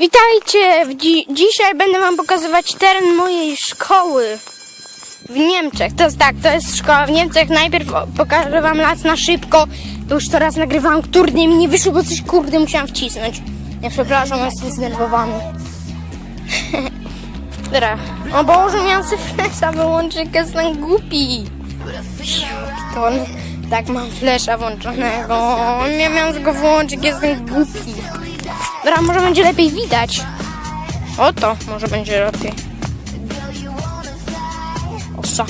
Witajcie! Dzi dzisiaj będę wam pokazywać teren mojej szkoły w Niemczech. To jest tak, to jest szkoła w Niemczech. Najpierw pokażę wam las na szybko. To już to raz nagrywałam, kurde mi nie wyszło, bo coś kurde musiałam wcisnąć. Ja przepraszam, jestem zdenerwowany. Dobra. O Boże, miałam flesza wyłączyć, jestem głupi. Piton. Tak, mam flesza włączonego. Nie miałam go włączyć, jestem głupi. Dobra, może będzie lepiej widać. Oto, może będzie lepiej. Osa.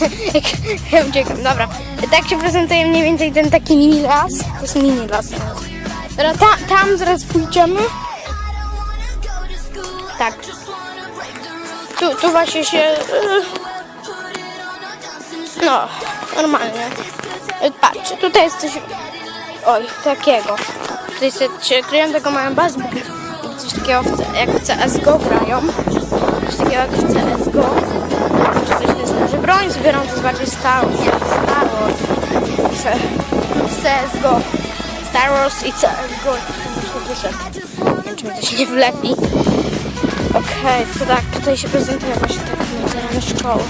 ja uciekam, dobra. Tak się prezentuje mniej więcej ten taki mini las. To jest mini las. Dobra, ta, tam zaraz pójdziemy. Tak. Tu, tu właśnie się... y, No, normalnie. Patrzcie, tutaj jest coś... Oj, takiego. Tutaj się, kryją tego mają bazę. Coś takiego w, jak w CSGO grają. Coś takiego jak w CSGO. Czy coś to jest, że broń zbiorą, to zobaczyć Star Wars. Star Wars. CSGO. Star Wars i CSGO. Nie wiem, czy mi to się nie wlepi. Okej, to tak, tutaj się prezentuje właśnie tak na szkoły.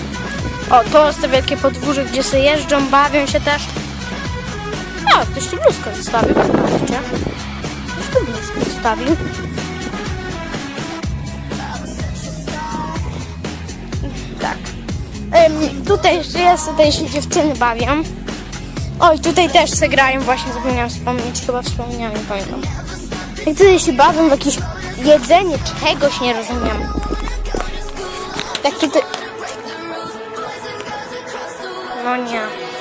O, to jest to wielkie podwórze, gdzie sobie jeżdżą, bawią się też. A, ktoś tu bluzkę zostawił, zobaczcie. Ktoś tu bluzkę zostawił. Tak. Ym, tutaj jeszcze jest, tutaj się dziewczyny bawią. Oj, tutaj też se grają, właśnie zapomniałam wspomnieć, chyba wspomniałam, nie pamiętam. I tutaj się bawią w jakieś jedzenie czegoś, nie rozumiem. Tak tutaj... No nie.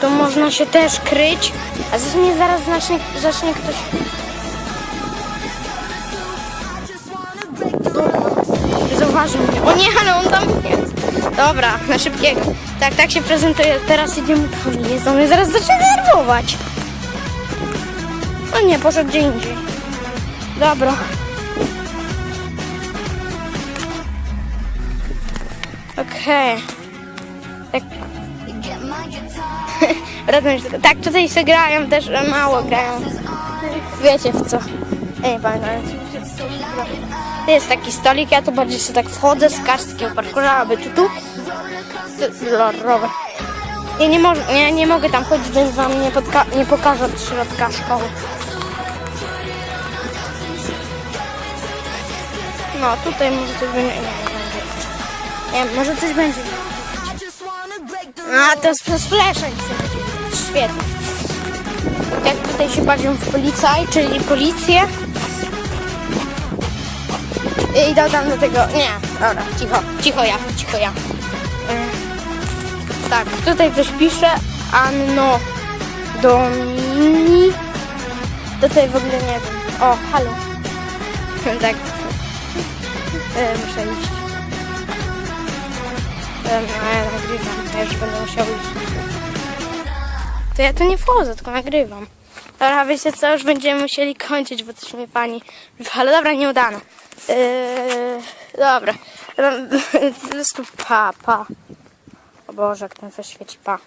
Tu można się też kryć, a zaraz mnie zaraz zacznie, zacznie ktoś... Zauważył mnie. O nie, ale on tam jest. Dobra, na szybkiego. Tak, tak się prezentuje. Teraz idziemy tam. Jest on mnie zaraz zacznie nerwować. O nie, poszedł gdzie indziej. Dobra. Okej. Tak. Do tego. Tak, tutaj się grają też mało grają. Wiecie w co. Ja nie pamiętam. To jest taki stolik, ja tu bardziej sobie tak wchodzę z takiego parkura, aby tu tu. Rower. Ja nie, może, ja nie mogę tam chodzić, więc wam nie, podka- nie pokażę od środka szkoły. No, tutaj może coś będzie. Nie, może coś będzie. A, to jest przez widać. Świetnie. Jak tutaj się bawią w policaj, czyli policję. I dodam do tego. Nie, dobra, cicho, cicho ja, cicho ja. Tak, tutaj coś pisze. Anno Domini. Tutaj w ogóle nie wiem. O, halo. tak. E, muszę iść. No, ja nagrywam, ja już będę musiał iść. To ja tu nie wchodzę, tylko nagrywam. Dobra, wiecie co, już będziemy musieli kończyć, bo coś mnie pani Ale dobra, nieudane. Yy, dobra. Po prostu pa, pa. O Boże, jak ten zaświeci, pa.